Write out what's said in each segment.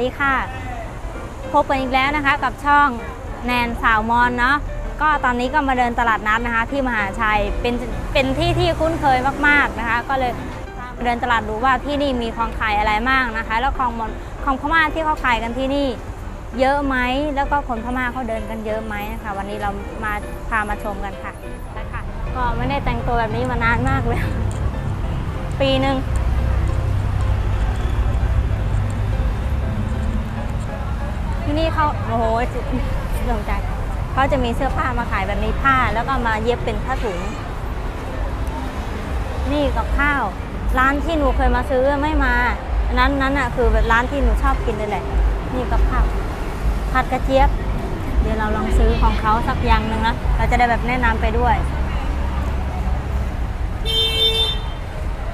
ดีค่ะ พบกันอีกแล้วนะคะกับช่องแนนสาวมอนเนาะก็ตอนนี้ก็มาเดินตลาดนัดนะคะ ที่มหาชัยเป็นเป็นที่ที่คุ้นเคยมากๆนะคะ ก็เลยเดินตลาดดูว่าที่นี่มีของขายอะไรมากนะคะ แล้วของมอนของพม่าที่เขาขายกันที่นี่เยอะไหมแล้วก็คนพม่าเขาเดินกันเยอะไหมนะคะ วันนี้เรามาพามาชมกันค่ะไปค่ะก็ไม่ได้แต่งตัวแบบนี้มานานมากเลยปีหนึ่ง ที่นี่เขาโอ้โหจุลงใจเขาจะมีเสื้อผ้ามาขายแบบนี้ผ้า แล้วก็มาเย็บเป็นผ้าถุง นี่กับข้าว ร้านที่หนูเคยมาซื้อไม่มาอันนั้นนั้นอะคือแบบร้านที่หนูชอบกินเลยแหละ นี่กับข้าวผัดกระเจี๊ยบ เดี๋ยวเราลองซื้อของเขาสักอย่างหนึ่งนะ เราจะได้แบบแนะนำไปด้วย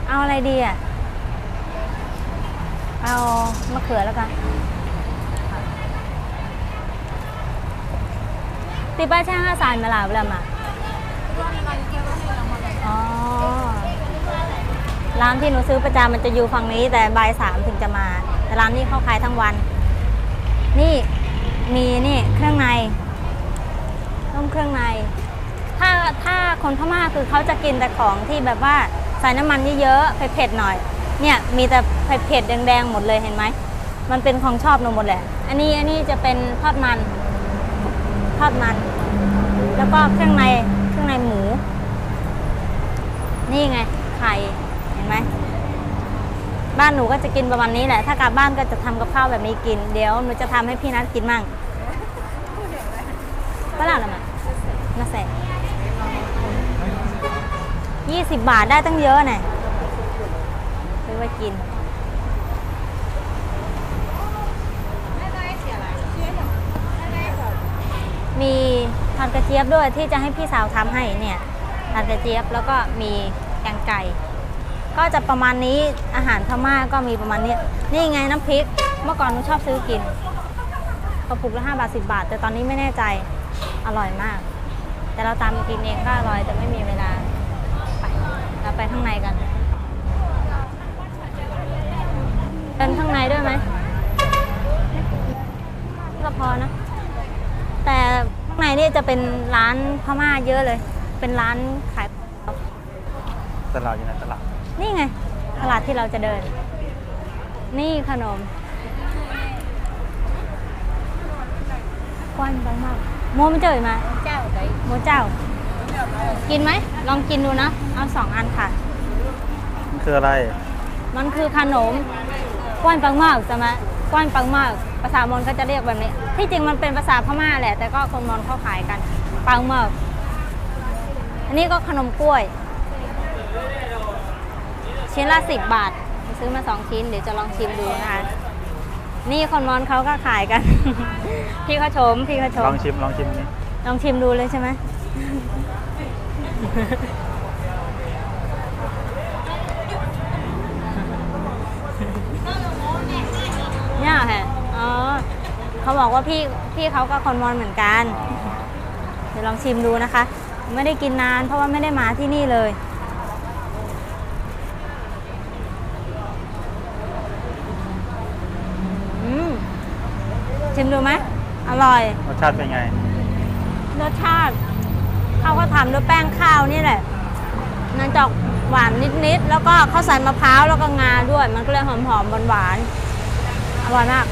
เอาอะไรดีอะ เอามะเขือแล้วกัน Di ba siya nga saan malawlam ah? อ๋อร้านที่หนูซื้อประจำมันจะอยู่ฝั่งนี้ แต่บ่ายสามถึงจะมา แต่ร้านนี้เขาขายทั้งวัน นี่มีนี่เครื่องในต้มเครื่องใน ถ้าถ้าคนพม่าคือเขาจะกินแต่ของที่แบบว่าใส่น้ำมันเยอะๆเผ็ดๆหน่อย เนี่ยมีแต่เผ็ดๆแดงๆหมดเลยเห็นไหมมันเป็นของชอบหนูหมดแหละ อันนี้อันนี้จะเป็นทอดมัน อดมัน แล้วก็เครื่องในเครื่องในหมู นี่ไงไข่เห็นไหมบ้านหนูก็จะกินประมาณนี้แหละ ถ้ากลับบ้านก็จะทำกับข้าวแบบนี้กิน เดี๋ยวหนูจะทำให้พี่นัทกินมั่งก็แล้วละมั้งน่าแสยี่สิบบาทได้ตั้งเยอะน่ะซื้อไว้กิน มีผัดกระเจี๊ยบด้วยที่จะให้พี่สาวทำให้เนี่ยผัดกระเจี๊ยบแล้วก็มีแกงไก่ ก็จะประมาณนี้อาหารพม่าก็มีประมาณนี้นี่ไงน้ำพริก เมื่อก่อนหนูชอบซื้อกินกระปุกละ5บาท10บาท แต่ตอนนี้ไม่แน่ใจอร่อยมาก แต่เราตามกินเองก็อร่อยแต่ไม่มีเวลาไปเราไปข้างในกันเดินข้างในด้วยไหมก็พอนะ แต่ข้างในนี่จะเป็นร้านพม่าเยอะเลย เป็นร้านขายตลาดอยู่ในตลาด นี่ไง ตลาดที่เราจะเดิน นี่ขนมกว้านบางมากโมไม่เจอมาเจ้าไก่โมเจ้า กินไหม ลองกินดูนะ เอาสองอันค่ะ มันคืออะไร มันคือขนมกว้านปังมากจะมากว้านปังมาก ภาษามอญก็จะเรียกแบบนี้ ที่จริงมันเป็นภาษาพม่าแหละ แต่ก็คนมอญเขาขายกันปังมากอันนี้ก็ขนมกล้วย ชิ้นละสิบบาท ซื้อมาสองชิ้น เดี๋ยวจะลองชิมดูนะคะ นี่คนมอญเขาก็ขายกัน พี่เขาชม พี่เขาชลมองชิมลองชิมนี้ ลองชิมดูเลยใช่ไหม เขาบอกว่าพี่พี่เขาก็คนมอญเหมือนกัน เดี๋ยวลองชิมดูนะคะ ไม่ได้กินนานเพราะว่าไม่ได้มาที่นี่เลยอืมชิมดูไหมอร่อย รสชาติเป็นไง รสชาติเขาก็ทำด้วยแป้งข้าวนี่แหละมันจะออกหวานนิดๆ แล้วก็เขาใส่มะพร้าวแล้วก็งาด้วย มันก็เลยหอมๆหวานๆอร่อยมาก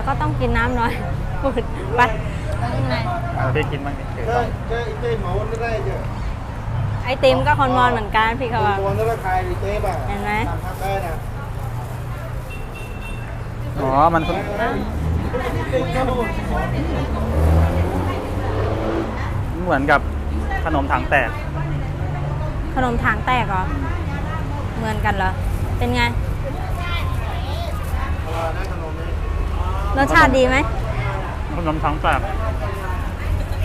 แต่ก็ต้องกินน้ำหน่อยพูดไปข้างในเอาพี่กินบ้างดิเดี๋ยวลอง chơi chơi máu nó đây chứ ไอติมก็คนมอนเหมือนกันพี่เขาว่า máu nó ra khai thì chơi bà Em đấy. làm thằng đây nè อ๋อ มันคือเหมือนกับขนมถังแตก ขนมถางแตกเหรอเหมือนกันเหรอเป็นไงร สชาติดีไหมขนมถังแตก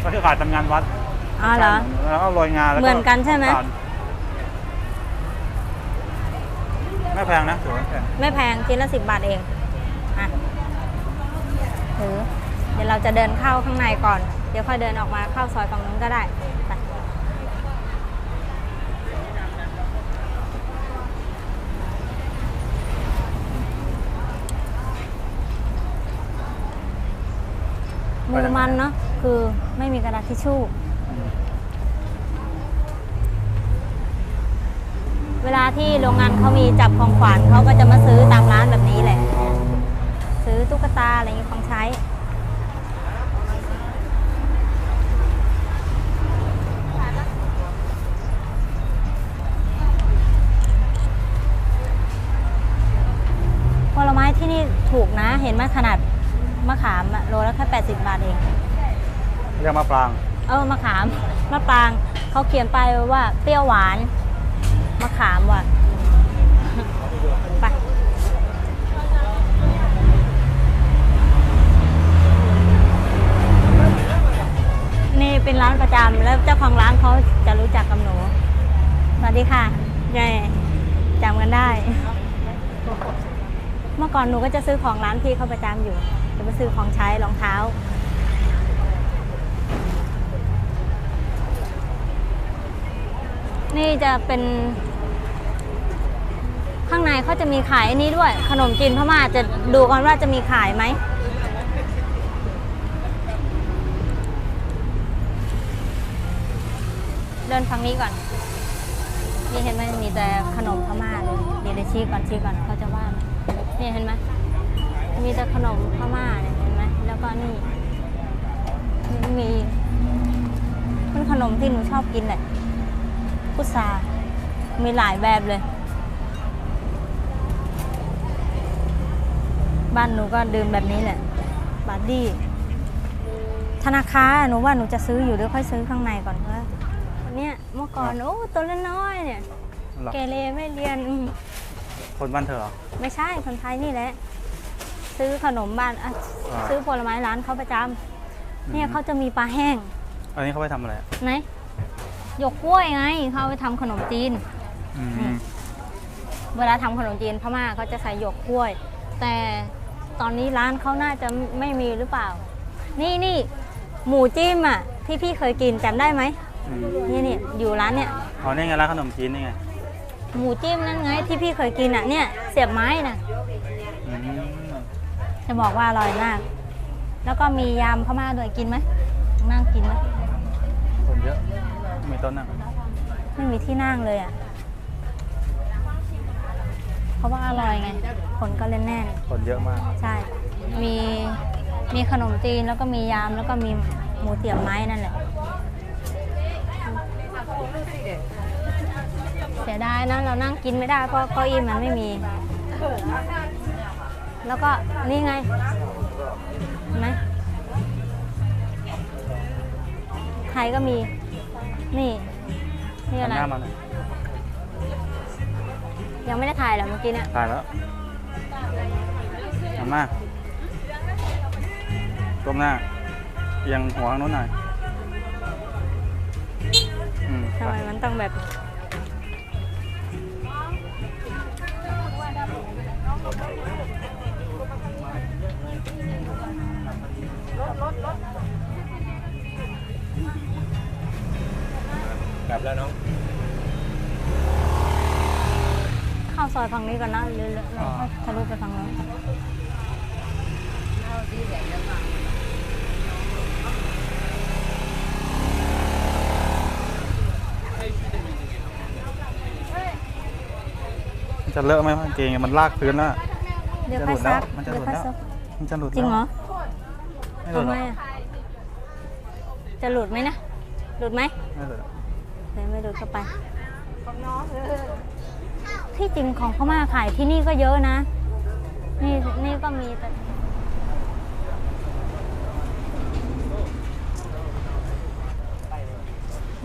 ก็ที่ขายตามงานวัดอ๋อเหรอ แล้วก็โรยงาแล้วก็เหมือนกันใช่ไหมตาลไม่แพงนะถือว่าแพงไม่แพงชิ้นละสิบบาทเองอะถือเดี๋ยวเราจะเดินเข้าข้างในก่อน เดี๋ยวค่อยเดินออกมาเข้าซอยฝั่งนู้นก็ได้ มือมันเนาะคือไม่มีกระดาษทิชชู่ เวลาที่โรงงานเขามีจับของขวัญเขาก็จะมาซื้อตามร้านแบบนี้แหละ ซื้อตุ๊กตาอะไรอย่างงี้ของใช้ผลไม้ที่นี่ถูกนะ เห็นไหมขนาด มะขามอะโลละแค่80 บาทเอง เรียกมะปราง เออมะขามมะปรางเขาเขียนไปายไว้ว่าเปรี้ยวหวานมะขามว่ะ ไปนี่เป็นร้านประจำแล้วเจ้าของร้านเขาจะรู้จักกับหนู สวัสดีค่ะแย่จำกันได้ เมื่อก่อนหนูก็จะซื้อของร้านพี่เขาประจำอยู่ จะมาซื้อของใช้รองเท้า นี่จะเป็น ข้างในเขาจะมีขายอันนี้ด้วย ขนมจีนพม่าจะดูกันว่าจะมีขายไหมเดินฝั่งนี้ก่อน นี่เห็นไหมมีแต่ขนมพม่าเลยเดี๋ยวชี้ก่อนชี้ก่อนเขาจะว่านี่เห็นไหม มีแต่ขนมพม่าเนี่ยเห็นไหมแล้วก็นี่มีเป็นขนมที่หนูชอบกินแหละพุทรามีหลายแบบเลย บ้านหนูก็ดื่มแบบนี้แหละบาร์ดี้ธนาคารหนูว่าหนูจะซื้ออยู่เดี๋ยวค่อยซื้อข้างในก่อนเพราะว่าเนี่ยเมื่อก่อนโอ้ตัวเล็กน้อยเนี่ยหรอเกเรไม่เรียนอืมคนบ้านเธอเหรอ ไม่ใช่คนไทยนี่แหละ ซื้อขนมบ้านอะอ่า ซื้อผลไม้ร้านเขาประจำเนี่ยเขาจะมีปลาแห้งอันนี้เขาไปทำอะไรอะไหนหยกกล้วยไงเขาเอาไปทำขนมจีน อืมนี่เวลาทำขนมจีนพม่าเขาจะใส่หยวกกล้วย แต่ตอนนี้ร้านเขาน่าจะไม่มีหรือเปล่า นี่นี่หมูจิ้มอะที่พี่เคยกินจำได้ไหมอืมนี่นี่อยู่ร้านเนี่ย อ๋อนี่ไงร้านขนมจีนนี่ไงหมูจิ้มนั่นไงที่พี่เคยกินอะเนี่ยเสียบไม้น่ะอืม จะบอกว่าอร่อยมาก แล้วก็มียำพม่าด้วยกินไหมนั่งกินไหมคนเยอะมีโต้นนั่งไม่มีที่นั่งเลยอะ เพราะว่าอร่อยไง คนก็เล่นแน่น คนเยอะมาก ใช่ มีมีขนมจีนแล้วก็มียำแล้วก็มีหมูเสียบไม้นั่นแหละ เสียดายนะเรานั่งกินไม่ได้เพราะเก้าอี้มันไม่มี แล้วก็นี่ไงเห็นไหมไทยก็มี นี่ นี่อะไร หน้ามาหน่อยยังไม่ได้ถ่ายเหรอเมื่อกี้เนี่ยถ่ายแล้วหันมาก้มหน้าเอียังหัวข้างโน้นหน่อยอืมทำไมมันต้องแบบ กลับแล้วน้องเข้าซอยฝั่งนี้ก่อนนะหรือเราค่อยทะลุไปฝั่งนู้นมันจะเลอะไหมกางเกงมันลากพื้นแล้วอะเดี๋ยวจะหค่อลุยดแล้ซัวกมันจะหเดี๋ลุยวดค่อยแล้วซักมันจะหลุดจริงเหรอไม่หลุดทำหรไมอกอะจะหลุดไหมนะ หลุดไหมไม่หลุดหรอก เดี๋ยไม่หลุดก็ไปที่จริงของเขามาขายที่นี่ก็เยอะนะ นี่นี่ก็มีแต่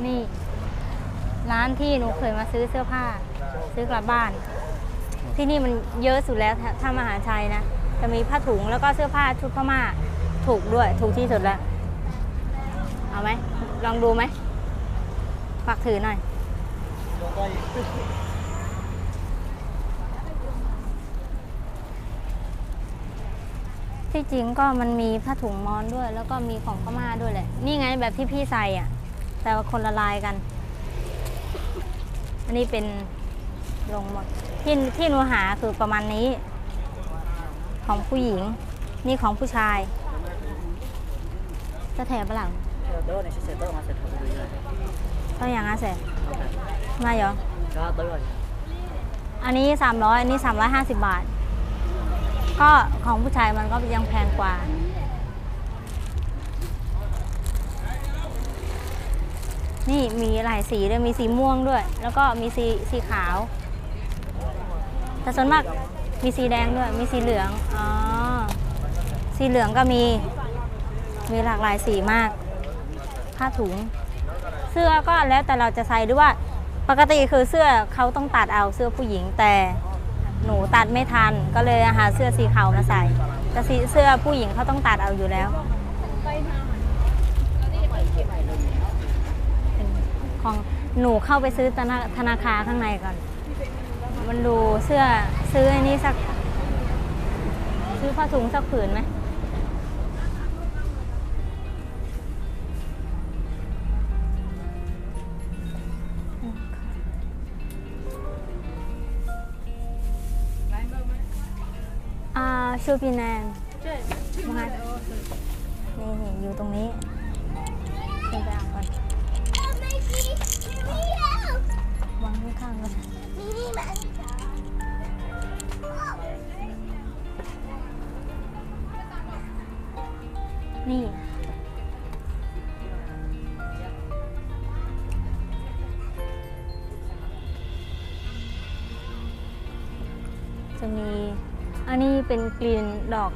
นี่ ร้านที่หนูเคยมาซื้อเสื้อผ้า ซื้อกลับบ้าน ที่นี่มันเยอะสุดแล้วถ้าถ้ามหาชัยนะ จะมีผ้าถุงแล้วก็เสื้อผ้าชุดพม่าถูกด้วย ถูกที่สุดแล้ว เอาไหม ลองดูไหม ฝากถือหน่อย ที่จริงก็มันมีผ้าถุงมอนด้วย แล้วก็มีของพม่าด้วยแหละ นี่ไงแบบที่พี่ใส่อะ แต่ว่าคนละลายกัน อันนี้เป็นลงหมดที่ที่หนูหาคือประมาณนี้ ของผู้หญิง นี่ของผู้ชายจะแถบปะหลัง Đó này sẽ sẽ tới mà sẽ thử rồi. ต้องอย่างนั้นเสร็จ Ok. มาเหรอ Đó tới rồi. อันนี้ 300 อันนี้ 350 บาท ก็ของผู้ชายมันก็ยังแพงกว่า นี่มีหลายสีด้วยมีสีม่วงด้วย แล้วก็มีสีสีขาว แต่ส่วนมากมีสีแดงด้วย มีสีเหลือง อ๋อ สีเหลืองก็มี มีหลากหลายสีมาก ผ้าถุง เสื้อก็แล้วแต่เราจะใส่ด้วยว่าปกติคือเสื้อเขาต้องตัดเอาเสื้อผู้หญิงแต่หนูตัดไม่ทันก็เลยหาเสื้อสีขาวมาใส่แต่สีเสื้อผู้หญิงเขาต้องตัดเอาอยู่แล้ว ของหนูเข้าไปซื้อธนาธนาคารข้างในก่อน มันดูเสื้อซื้ออันนี้สัก ซื้อผ้าถุงสักผืนไหม อ่าชูปีแนนมานี่นี่อยู่ตรงนี้ขึ้นไปเอาก่อนวางข้างๆกันนี่ เป็นกลิ่นดอก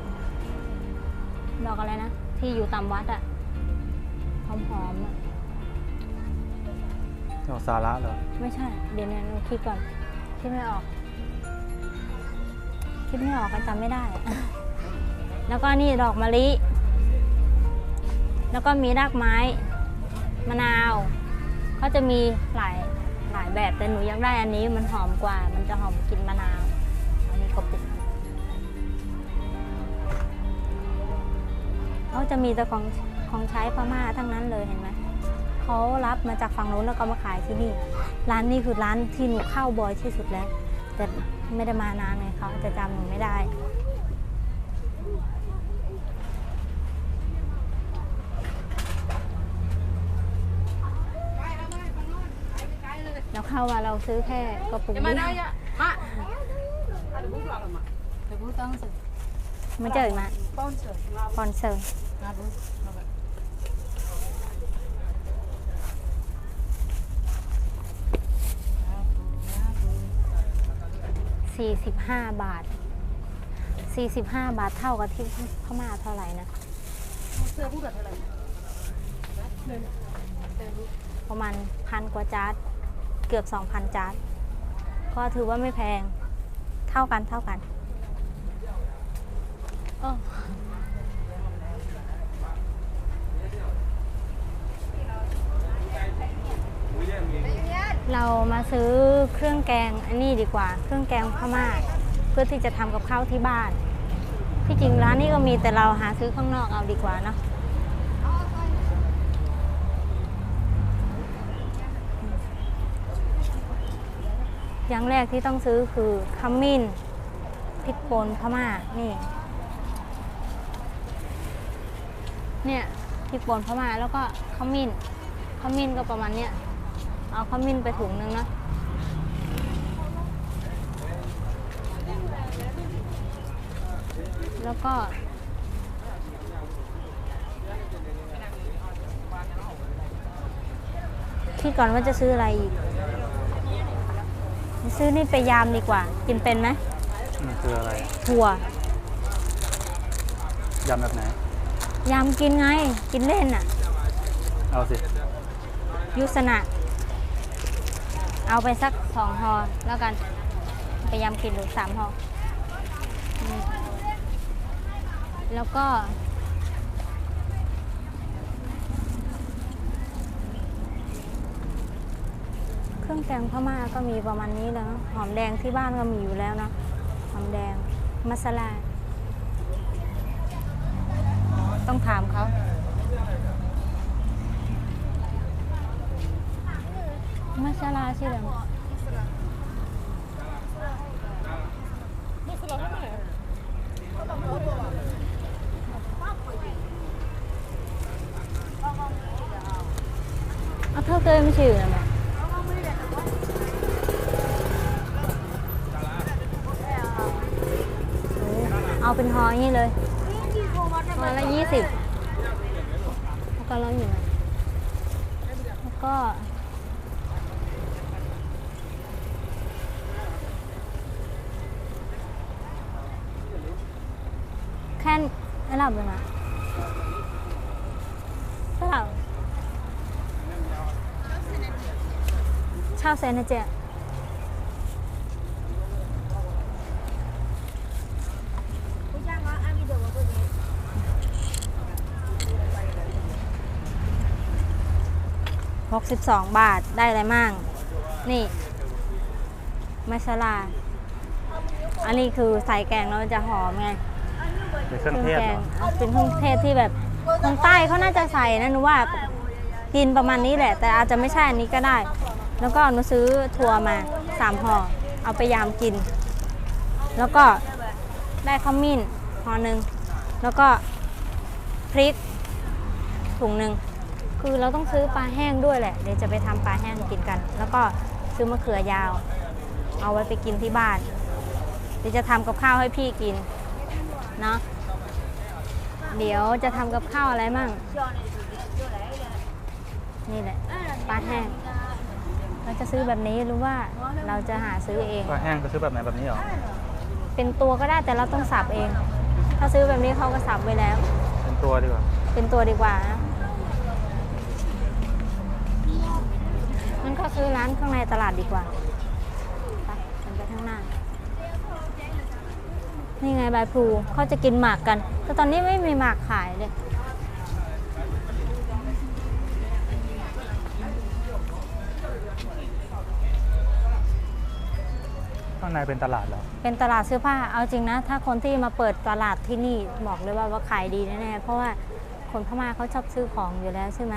ดอกอะไรนะ ที่อยู่ตามวัดอะหอมๆอะดอกสาระเหรอ ไม่ใช่ เดี๋ยวเนี่ยหนูคิดก่อน คิดไม่ออก คิดไม่ออกก็จำไม่ได้อะ แล้วก็นี่ดอกมะลิ แล้วก็มีรากไม้ มะนาวเขาจะมีหลายหลายแบบแต่หนูอยากได้อันนี้มันหอมกว่า มันจะหอมกลิ่นมะนาว อันนี้กระปุ เขาจะมีแต่ของของใช้พม่าทั้งนั้นเลยเห็นไหมเขารับมาจากฝั่งนู้นแล้วก็มาขายที่นี่ ร้านนี้คือร้านที่หนูเข้าบ่อยที่สุดแล้ว แต่ไม่ได้มานานไงเขาอาจจะจำหนูไม่ได้เราเข้ามาเราซื้อแค่กระปุกเดียว มันเจออีกมาปอนเซอร์สี่สิบห้าบาทสี่สิบห้าบาทเท่ากับที่พม่าเท่าไหร่นะประมาณพันกว่าจาร์ดเกือบสองพันจาร์ดก็ถือว่าไม่แพง เท่ากันเท่ากัน เรามาซื้อเครื่องแกงอันนี้ดีกว่า เครื่องแกงพม่าเพื่อที่จะทำกับข้าวที่บ้าน ที่จริงร้านนี้ก็มีแต่เราหาซื้อข้างนอกเอาดีกว่าเนาะอย่างแรกที่ต้องซื้อคือขมิ้นพริกป่นพม่านี่ เนี่ยพริกป่นพม่าแล้วก็ขมิ้นขมิ้นก็ประมาณเนี้ยเอาขมิ้นไปถุงนึงนะแล้วก็ คิดก่อนว่าจะซื้ออะไรอีก ซื้อนี่ไปยามดีกว่า กินเป็นไหมมันคืออะไร ถั่วยำแบบไหน ยามกินไง กินเล่นอะ เอาสิ ยุสนะ เอาไปสักสองห่อแล้วกัน ไปยำกินหรือสามห่ออืมแล้วก็ เครื่องแกงพม่าก็มีประมาณนี้แล้วเนอะหอมแดงที่บ้านก็มีอยู่แล้วเนาะหอมแดงมัสลา ต้องถามเขามัสลาชื่ออะไรเอาเท่าเกยไม่ชื่อนะมั้เอาเป็นหออย่างนี้เลย มาละยี่สิบแล้วก็ร้อนอยู่นะแล้วก็แค่รหลับเลยนะระดับชอบเซนเจอร์ 62 บาทได้อะไรมั่งนี่มัสลาอันนี้คือใส่แกงแล้วมันจะหอมไงเป็นเครื่องเทศเป็นเครื่องเทศที่แบบทางใต้เขาน่าจะใส่นะหนูว่ากินประมาณนี้แหละ แต่อาจจะไม่ใช่อันนี้ก็ได้ แล้วก็หนูซื้อทัวมาสามห่อเอาไปยามกิน แล้วก็ได้ขมิ้นห่อหนึ่งแล้วก็พริกถุงหนึ่ง คือเราต้องซื้อปลาแห้งด้วยแหละ เดี๋ยวจะไปทำปลาแห้งกินกัน แล้วก็ซื้อมะเขือยาว เอาไว้ไปกินที่บ้าน เดี๋ยวจะทำกับข้าวให้พี่กินเนาะเดี๋ยวจะทำกับข้าวอะไรมั่งนี่แหละปลาแห้ง เราจะซื้อแบบนี้หรือว่าเราจะหาซื้อเองปลาแห้งก็ซื้อแบบไหนแบบนี้เหรอเป็นตัวก็ได้แต่เราต้องสับเอง ถ้าซื้อแบบนี้เขาก็สับไว้แล้ว เป็นตัวดีกว่า เป็นตัวดีกว่านะมันก็ ซื้อร้านข้างในตลาดดีกว่า ไปกันไปข้างหน้า นี่ไงใบพลูเขาจะกินหมากกัน แต่ตอนนี้ไม่มีหมากขายเลย ข้างในเป็นตลาดเหรอ เป็นตลาดเสื้อผ้า เอาจริงนะ ถ้าคนที่มาเปิดตลาดที่นี่บอกเลยว่าว่าขายดีแน่ๆ เพราะว่าคนพม่าเขาชอบซื้อของอยู่แล้วใช่ไหม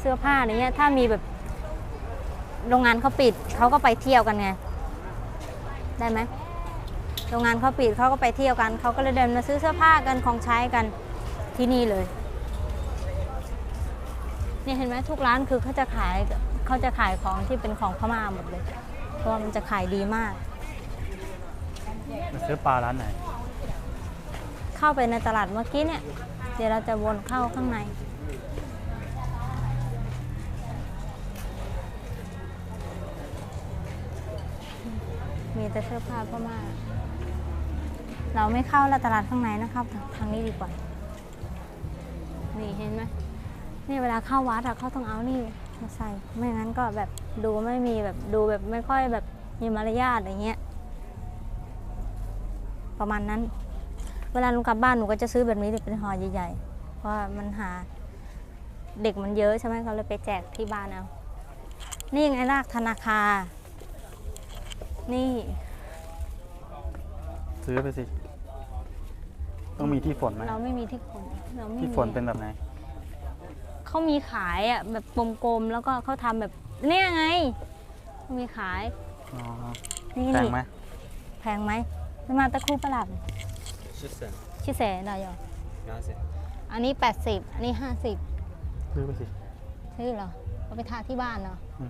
เสื้อผ้าอะไรเงี้ย ถ้ามีแบบ โรงงานเขาปิดเขาก็ไปเที่ยวกันไงได้ไหมโรงงานเขาปิดเขาก็ไปเที่ยวกันเขาก็เลยเดินมาซื้อเสื้อผ้ากันของใช้กันที่นี่เลยเนี่ยเห็นไหมทุกร้านคือเขาจะขายเขาจะขายของที่เป็นของพม่าหมดเลย เพราะว่ามันจะขายดีมากมาซื้อปลาร้านไหน เข้าไปในตลาดเมื่อกี้เนี่ย เดี๋ยวเราจะวนเข้าข้างใน มีแต่เสื้อผ้าพม่าเราไม่เข้าละตลาดข้างในนะครับทางนี้ดีกว่า นี่เห็นไหมนี่เวลาเข้าวัดอะเขาต้องเอานี่มาใส่ ไม่งั้นก็แบบดูไม่มีแบบดูแบบไม่ค่อยแบบมีมารยาทอย่างเงี้ย ประมาณนั้น เวลาหนูกลับบ้านหนูก็จะซื้อแบบนี้เป็นห่อใหญ่ๆ เพราะมันหาเด็กมันเยอะใช่ไหมเขาเลยไปแจกที่บ้านเอา นี่ไงรากธนาคาร นี่ ซื้อไปสิ ต้องมีที่ฝนไหมเราไม่มีที่ฝนเราไม่มีที่ฝนเป็นแบบไหน เขามีขายอะแบบกลมๆแล้วก็เขาทำแบบเนี่ยไงเขามีขายนี่แพงไหมแพงไหมมาตะครู่ประหลัดชิเศษชิเสดอยองอันนี้แปดสิบอันนี้ห้าสิบซื้อไปสิซื้อเหรอ เอาไปทาที่บ้านเนาะอ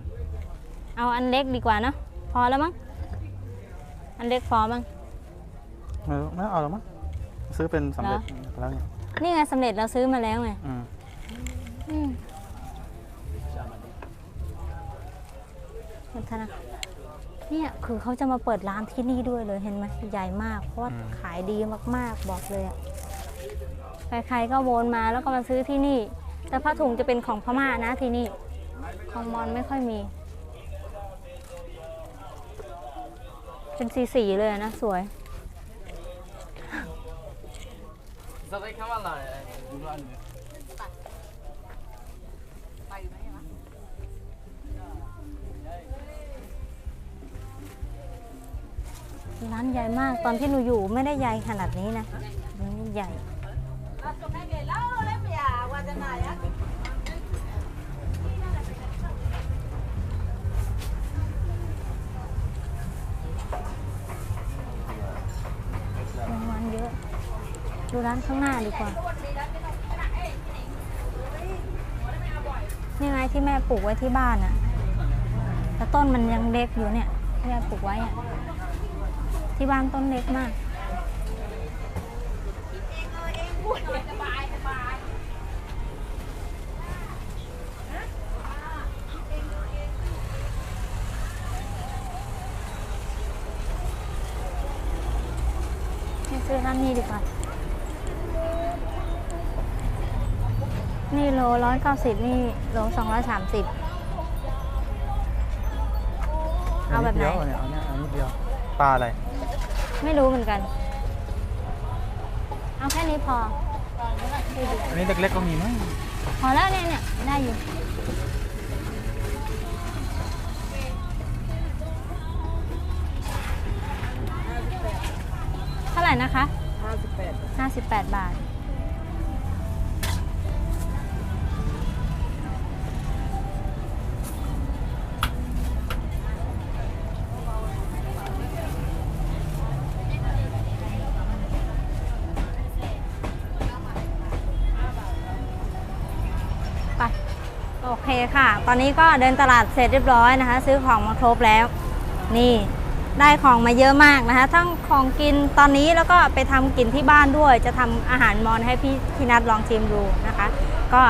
เอาอันเล็กดีกว่าเนาะพอแล้วมั้ง อันเล็กพอมั้งเออไม่เอาแล้วมั้งซื้อเป็นสำเร็จเหรอแล้วไงนี่ไงสำเร็จเราซื้อมาแล้วไงอืมอืมมันธนาคารเนี่ยคือเขาจะมาเปิดร้านที่นี่ด้วยเลยเห็นไหมใหญ่มาก เพราะว่าขายดีมากๆบอกเลยอะใครๆก็วนมาแล้วก็มาซื้อที่นี่ แต่ผ้าถุงจะเป็นของพม่านะที่นี่ ของมอญไม่ค่อยมี เป็นสีสีเลยนะสวยร้านใหญ่มากตอนที่หนูอยู่ไม่ได้ใหญ่ขนาดนี้นะใหญ่ ร้านข้างหน้าดีกว่า นี่ไงที่แม่ปลูกไว้ที่บ้านอะแต่ต้นมันยังเล็กอยู่เนี่ยที่แม่ปลูกไว้อะที่บ้านต้นเล็กมาก นี่โลร้อยเก้าสิบนี่โลสองร้อยสามสิบเอาแบบไหน เดียวเนี่ยเอาเนี่ยเอานิดเดียวปลาอะไร ไม่รู้เหมือนกัน เอาแค่นี้พอ อันนี้เล็กๆก็มีมั้งพอแล้วเนี่ยเนี่ยได้อยู่ เท่าไหร่นะคะ 58 58 บาท โอเคค่ะ ตอนนี้ก็เดินตลาดเสร็จเรียบร้อยนะคะ ซื้อของมาครบแล้ว นี่ได้ของมาเยอะมากนะคะ ทั้งของกินตอนนี้แล้วก็ไปทำกินที่บ้านด้วย จะทำอาหารมอนให้พี่พี่นัทลองชิมดูนะคะ ก็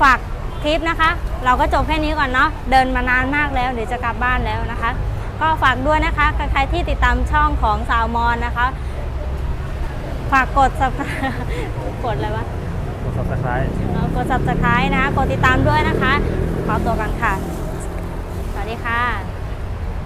ฝากคลิปนะคะ เราก็จบแค่นี้ก่อนเนาะ เดินมานานมากแล้วเดี๋ยวจะกลับบ้านแล้วนะคะ ก็ฝากด้วยนะคะ ใครที่ติดตามช่องของสาวมอนนะคะ ฝากกด subscribe กดอะไรวะ กด subscribe กด subscribe นะ กดติดตามด้วยนะคะ ขอตัวกันค่ะ สวัสดีค่ะ